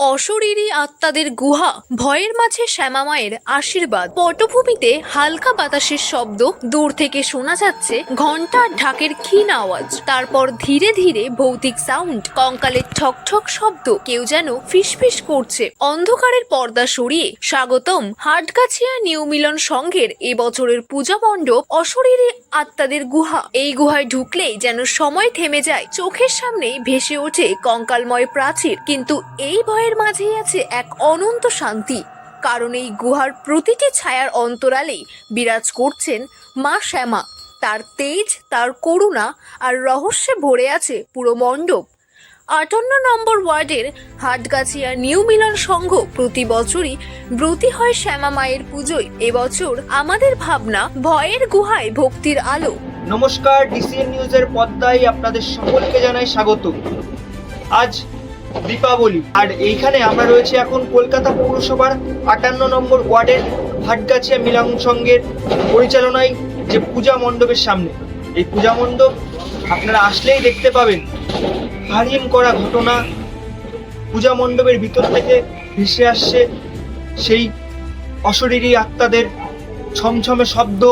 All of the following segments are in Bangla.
অশরীরী আত্মাদের গুহা, ভয়ের মাঝে শ্যামা মায়ের আশীর্বাদ। পটভূমিতে হালকা বাতাসের শব্দ দূর থেকে শোনা যাচ্ছে ঘণ্টার ঢাকের ক্ষীণ আওয়াজ। তারপর ধীরে ধীরে ভৌতিক সাউন্ড কঙ্কালের ঠক ঠক শব্দ, কেউ যেন ফিসফিস করছে। অন্ধকারের পর্দা সরিয়ে স্বাগতম হাটগাছিয়া নিউ মিলন সংঘের এবছরের পূজা মণ্ডপ অশরীরী আত্মাদের গুহা। এই গুহায় ঢুকলেই যেন সময় থেমে যায়। চোখের সামনেই ভেসে ওঠে কঙ্কালময় প্রাচীর। কিন্তু এই ভয়ের মাঝেই আছে এক অনন্ত শান্তি। কারণ এই গুহার প্রতিটি ছায়ার অন্তরালেই বিরাজ করছেন মা শ্যামা। তার তেজ, তার করুণা আর রহস্যে ভরে আছে পুরো মণ্ডপ। আটান্ন নম্বর ওয়ার্ডের হাটগাছিয়া নিউ মিলন সংঘ প্রতি বছরই ব্রতী হয় শ্যামা মায়ের পুজোয়। এবছর আমাদের ভাবনা ভয়ের গুহায় ভক্তির আলো। নমস্কার, ডিসিএন নিউজের পর্দায় আপনাদের সকলকে জানাই স্বাগত। আজ দীপাবলি। আর এইখানে আমরা রয়েছে এখন কলকাতা পৌরসভার আটান্ন নম্বর ওয়ার্ডের ভাটগাছিয়া মিলন সংঘের পরিচালনায় যে পূজা মণ্ডপের সামনে। এই পূজা মণ্ডপ আপনারা আসলেই দেখতে পাবেন। হারিম করা ঘটনা পূজা মণ্ডপের ভিতর থেকে ভেসে আসছে সেই অশরীরী আত্মাদের ছমছমে শব্দ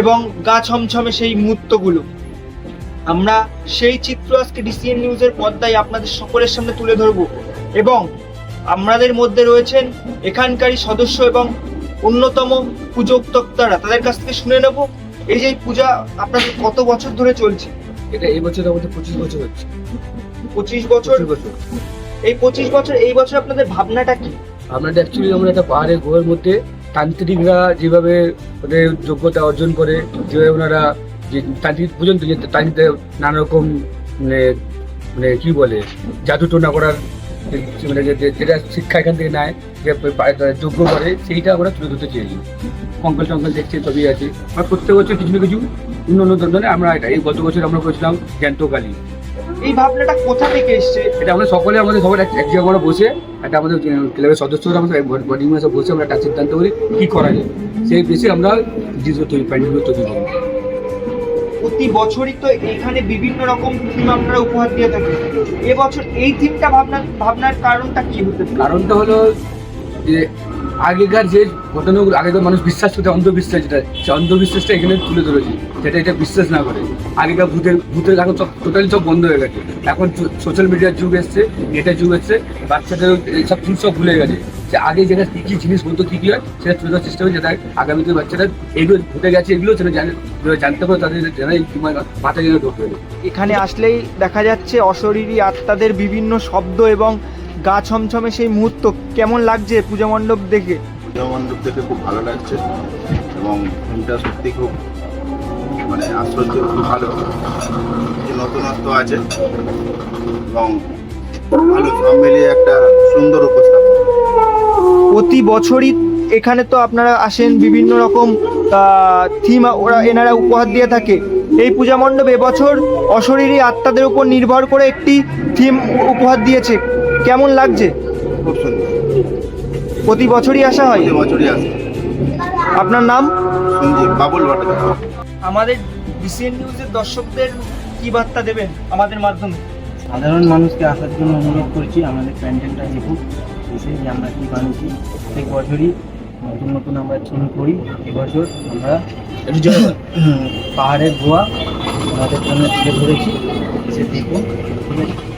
এবং গা ছমছমে সেই মুহূর্তগুলো। আমরা সেই চিত্র আজকে ডিসিএন নিউজের পর্দায় আপনাদের সকলের সামনে তুলে ধরব। এবং আমাদের মধ্যে রয়েছেন এখানকারই সদস্য এবং অন্যতম পুজো উদ্যোক্তারা তাদের কাছ থেকে শুনে নেব এই যে পূজা আপনাদের কত বছর ধরে চলছে? এটা এই বছর আমাদের পঁচিশ বছর হচ্ছে। পঁচিশ বছর? বছর। এই পঁচিশ বছর এই বছর আপনাদের ভাবনাটা কি? আমরা অ্যাকচুয়ালি আমরা একটা পাহাড়ের গুহার মধ্যে তান্ত্রিকরা যেভাবে ওদের যোগ্যতা অর্জন করে যেভাবে ওনারা যে তান্ত্রিক পর্যন্ত যে তান্ত্রিক নানা রকম মানে মানে কি বলে জাদু টোনা করার মানে যেটা শিক্ষা এখান থেকে নেয় যে যোগ্য করে সেইটা আমরা তুলে ধরতে চেয়েছি। কঙ্কল টঙ্কল দেখছি সবই আছে। আর প্রত্যেক বছর কিছু না কিছু অন্য অন্য ধরনের আমরা এটা এই গত বছর আমরা করেছিলাম জ্যান্তকালী। এই ভাবনাটা কোথা থেকে এসছে? এটা আমরা সকলে আমাদের সবাই এক জায়গায় আমরা বসে একটা আমাদের ক্লাবের সদস্যরা আমরা বডি মাসে বসে আমরা একটা সিদ্ধান্ত করি কি করা যায়। সেই বেশি আমরা জিনিসগুলো তৈরি প্যান্ডেলগুলো তৈরি করি। প্রতি বছরই তো এখানে বিভিন্ন রকম থিম আপনারা উপহার দিয়ে থাকেন এবছর এই থিমটা ভাবনার ভাবনার কারণটা কি হতে কারণটা হলো যে আগেকার যে ঘটনাগুলো, আগেকার মানুষ বিশ্বাস করতে, অন্ধবিশ্বাস যেটা, সে অন্ধবিশ্বাসটা এখানে তুলে ধরেছি, যেটা এটা বিশ্বাস না করে। আগেকার ভূতের ভূতের এখন সব টোটালি সব বন্ধ হয়ে গেছে। এখন সোশ্যাল মিডিয়ার যুগ এসছে নেটের যুগ এসছে বাচ্চাদের সব জিনিস সব ভুলে গেছে। যে আগে যেটা কী কী জিনিস বলতো, কী কী হয়, সেটা তুলে ধরার চেষ্টা করি যেটা আগামীতে বাচ্চারা এগুলো ঘটে গেছে, এগুলো সেটা জানে জানতে পারে, তাদের যেন এই মাথা যেন ঢোকে। এখানে আসলেই দেখা যাচ্ছে, অশরীরী আত্মাদের বিভিন্ন শব্দ এবং গা ছমছমে সেই মুহূর্ত কেমন লাগছে পূজা মণ্ডপ দেখে? পূজা মণ্ডপ দেখে খুব ভালো লাগছে এবং ফিল্মটা সত্যি খুব মানে আশ্চর্য খুব ভালো। যে নতুনত্ব আছে এবং ভালো সব মিলিয়ে একটা সুন্দর উপস্থাপন। প্রতি বছরই এখানে তো আপনারা আসেন বিভিন্ন রকম থিম ওরা এনারা উপহার দিয়ে থাকে। এই পূজা মণ্ডপ এবছর অশরীরী আত্মাদের উপর নির্ভর করে একটি থিম উপহার দিয়েছে। কেমন লাগছে? খুব সুন্দর। প্রতি বছরই আসা হয়? প্রতি বছরই আসে। আপনার নাম? সঞ্জীব বাবুল ভট্টাচার্য। আমাদের ডিসিএন নিউজের দর্শকদের কি বার্তা দেবেন আমাদের মাধ্যমে? সাধারণ মানুষকে আসার জন্য অনুরোধ করছি আমাদের প্যান্ডেলটা দেখুক এসে যে আমরা কী বানিয়েছি প্রত্যেক বছরই নতুন নতুন আমরা থিম করি এবছর আমরা পাহাড়ের গোয়া আমাদের জন্য তুলে ধরেছি এসে দেখুন। ঠিক আছে